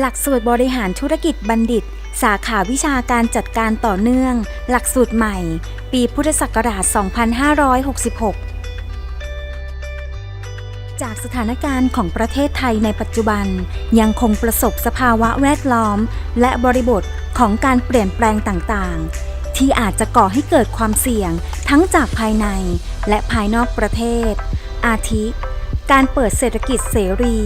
หลักสูตรบริหารธุรกิจบัณฑิต สาขาวิชาการจัดการต่อเนื่อง หลักสูตรใหม่ ปีพุทธศักราช 2566 จากสถานการณ์ของประเทศไทยในปัจจุบัน ยังคงประสบสภาวะแวดล้อม และบริบทของการเปลี่ยนแปลงต่างๆ ที่อาจจะก่อให้เกิดความเสี่ยงทั้งจากภายในและภายนอกประเทศ อาทิ การเปิดเศรษฐกิจเสรี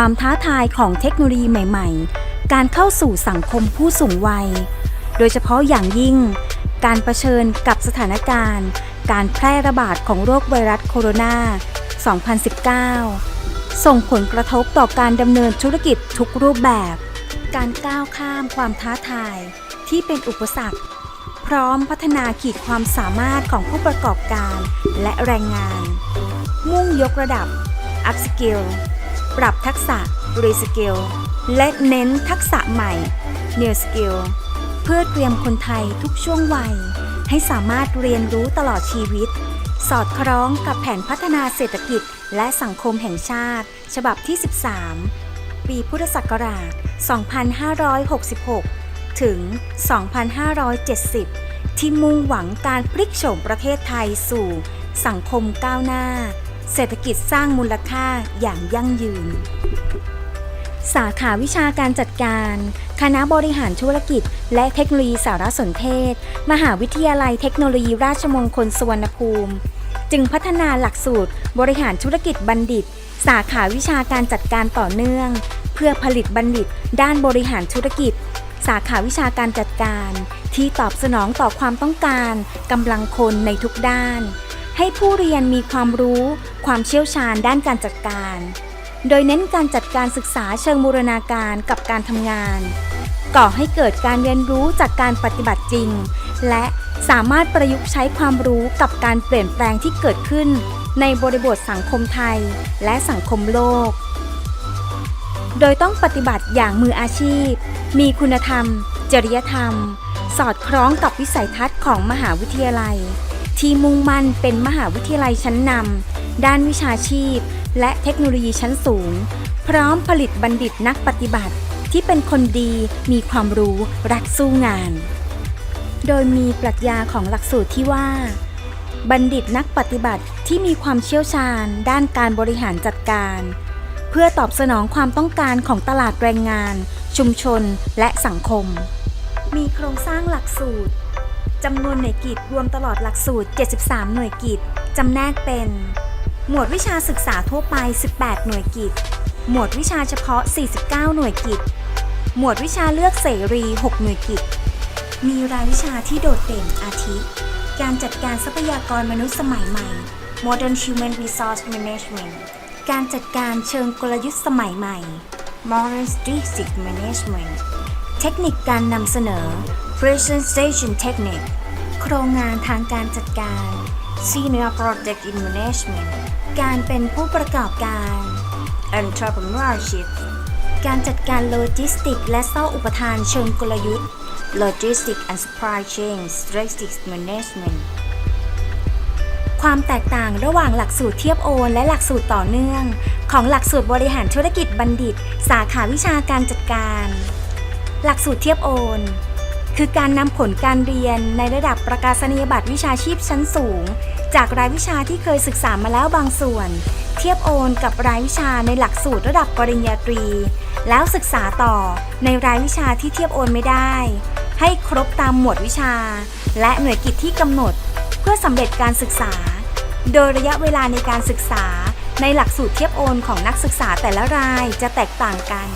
ความท้าทายของเทคโนโลยีใหม่ ๆ การเข้าสู่สังคมผู้สูงวัย โดยเฉพาะอย่างยิ่ง การรเผชิญกับสถานการณ์ การแพร่ระบาดของโรคไวรัสโคโรนา 2019 ส่งผลกระทบต่อการดำเนินธุรกิจทุกรูปแบบ การก้าวข้ามความท้าทายที่เป็นอุปสรรค พร้อมพัฒนาขีดความสามารถของผู้ประกอบการและแรงงาน มุ่งยกระดับ up skill ปรับทักษะ re skill และเน้นทักษะใหม่ new skill เพื่อเตรียมคนไทยทุกช่วงวัย ให้สามารถเรียนรู้ตลอดชีวิต สอดคล้องกับแผนพัฒนาเศรษฐกิจ และสังคมแห่งชาติ ฉบับที่ 13 ปีพุทธศักราช 2566 ถึง 2570 ที่มุ่งหวังการพลิกโฉมประเทศไทยสู่สังคมก้าวหน้า เศรษฐกิจสร้างมูลค่าอย่างยั่งยืน สาขาวิชาการจัดการ คณะบริหารธุรกิจ และเทคโนโลยีสารสนเทศ มหาวิทยาลัยเทคโนโลยีราชมงคลสุวรรณภูมิ จึงพัฒนาหลักสูตร บริหารธุรกิจบัณฑิต สาขาวิชาการจัดการต่อเนื่อง เพื่อผลิตบัณฑิต ด้านบริหารธุรกิจ สาขาวิชาการจัดการ ที่ตอบสนองต่อความต้องการกำลังคนในทุกด้าน ให้ผู้เรียนมีความรู้ ความเชี่ยวชาญด้านการจัดการ โดยเน้นการจัดการศึกษาเชิงบูรณาการกับการทำงาน ก่อให้เกิดการเรียนรู้จากการปฏิบัติจริง และสามารถประยุกต์ใช้ความรู้กับการเปลี่ยนแปลงที่เกิดขึ้น ในบริบทสังคมไทยและสังคมโลก โดยต้องปฏิบัติอย่างมืออาชีพ มีคุณธรรม จริยธรรม สอดคล้องกับวิสัยทัศน์ของมหาวิทยาลัย ที่มุ่งมั่นเป็นมหาวิทยาลัยชั้นนำด้านวิชาชีพ และเทคโนโลยีชั้นสูง พร้อมผลิตบัณฑิตนักปฏิบัติ ที่เป็นคนดีมีความรู้รักสู้งาน โดยมีปรัชญาของหลักสูตรที่ว่า บัณฑิตนักปฏิบัติที่มีความเชี่ยวชาญ ด้านการบริหารจัดการ เพื่อตอบสนองความต้องการของตลาดแรงงาน ชุมชนและสังคม มีโครงสร้างหลักสูตร จำนวนหน่วยกิจรวมตลอดหลักสูตร 73 หน่วยกิจ จำแนกเป็น หมวดวิชาศึกษาทั่วไป 18 หน่วยกิจ หมวดวิชาเฉพาะ 49 หน่วยกิจ หมวดวิชาเลือกเสรี 6 หน่วยกิจ มีรายวิชาที่โดดเด่นอาทิ การจัดการทรัพยากรมนุษย์สมัยใหม่ Modern Human Resource Management การจัดการเชิงกลยุทธ์สมัยใหม่ Modern Strategic Management เทคนิคการนำเสนอ Presentation Technique โครงงานทางการจัดการ Senior Project in Management การเป็นผู้ประกอบการ Entrepreneurship การจัดการโลจิสติกและเศร้าอุปทานเชิงกลยุทธ์ Logistic and Supply Chain Strategic Management ความแตกต่างระหว่างหลักสูตรเทียบโอนและหลักสูตรต่อเนื่อง ของหลักสูตรบริหารธุรกิจบัณฑิต สาขาวิชาการจัดการ หลักสูตรเทียบโอน คือการนำผลการเรียนในระดับประกาศนียบัตรวิชาชีพชั้นสูง จากรายวิชาที่เคยศึกษามาแล้วบางส่วน เทียบโอนกับรายวิชาในหลักสูตรระดับปริญญาตรี แล้วศึกษาต่อในรายวิชาที่เทียบโอนไม่ได้ ให้ครบตามหมวดวิชา และหน่วยกิจที่กำหนด เพื่อสำเร็จการศึกษา โดยระยะเวลาในการศึกษา ในหลักสูตรเทียบโอนของนักศึกษาแต่ละรายจะแตกต่างกัน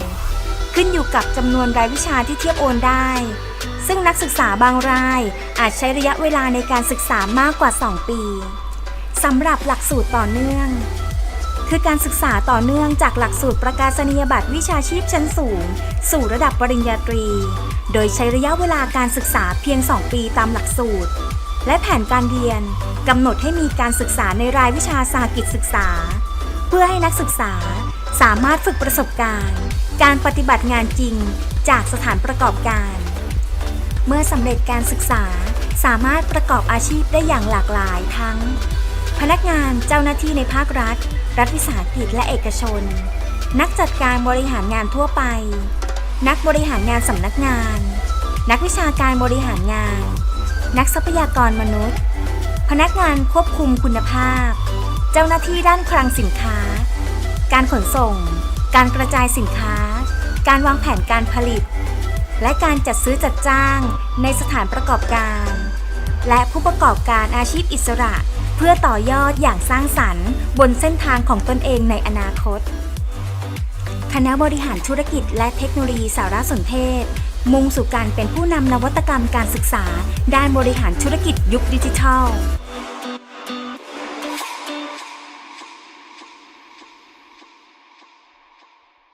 ขึ้นอยู่กับจำนวนรายวิชาที่เทียบโอนได้ ซึ่งนักศึกษาบางรายอาจใช้ระยะเวลาในการศึกษามากกว่า 2 ปีสำหรับหลักสูตรต่อเนื่อง คือการศึกษาต่อเนื่องจากหลักสูตรประกาศนียบัตรวิชาชีพชั้นสูง สู่ระดับปริญญาตรี โดยใช้ระยะเวลาการศึกษาเพียง 2 ปีตามหลักสูตร และแผนการเรียนกำหนดให้มีการศึกษาในรายวิชาสาหกิจศึกษา เพื่อให้นักศึกษาสามารถฝึกประสบการณ์ การปฏิบัติงานจริงจากสถานประกอบการ เมื่อสำเร็จการศึกษาสามารถประกอบอาชีพได้อย่างหลากหลายทั้ง พนักงานเจ้าหน้าที่ในภาครัฐ รัฐวิสาหกิจและเอกชน นักจัดการบริหารงานทั่วไป นักบริหารงานสำนักงาน นักวิชาการบริหารงาน นักทรัพยากรมนุษย์ พนักงานควบคุมคุณภาพ เจ้าหน้าที่ด้านคลังสินค้า การขนส่ง การกระจายสินค้า การวางแผนการผลิต และการจัดซื้อจัดจ้างในสถานประกอบการ และผู้ประกอบการอาชีพอิสระ เพื่อต่อยอดอย่างสร้างสรรค์บนเส้นทางของตนเองในอนาคต คณะบริหารธุรกิจและเทคโนโลยีสารสนเทศ มุ่งสู่การเป็นผู้นำนวัตกรรมการศึกษา ด้านบริหารธุรกิจยุคดิจิทัล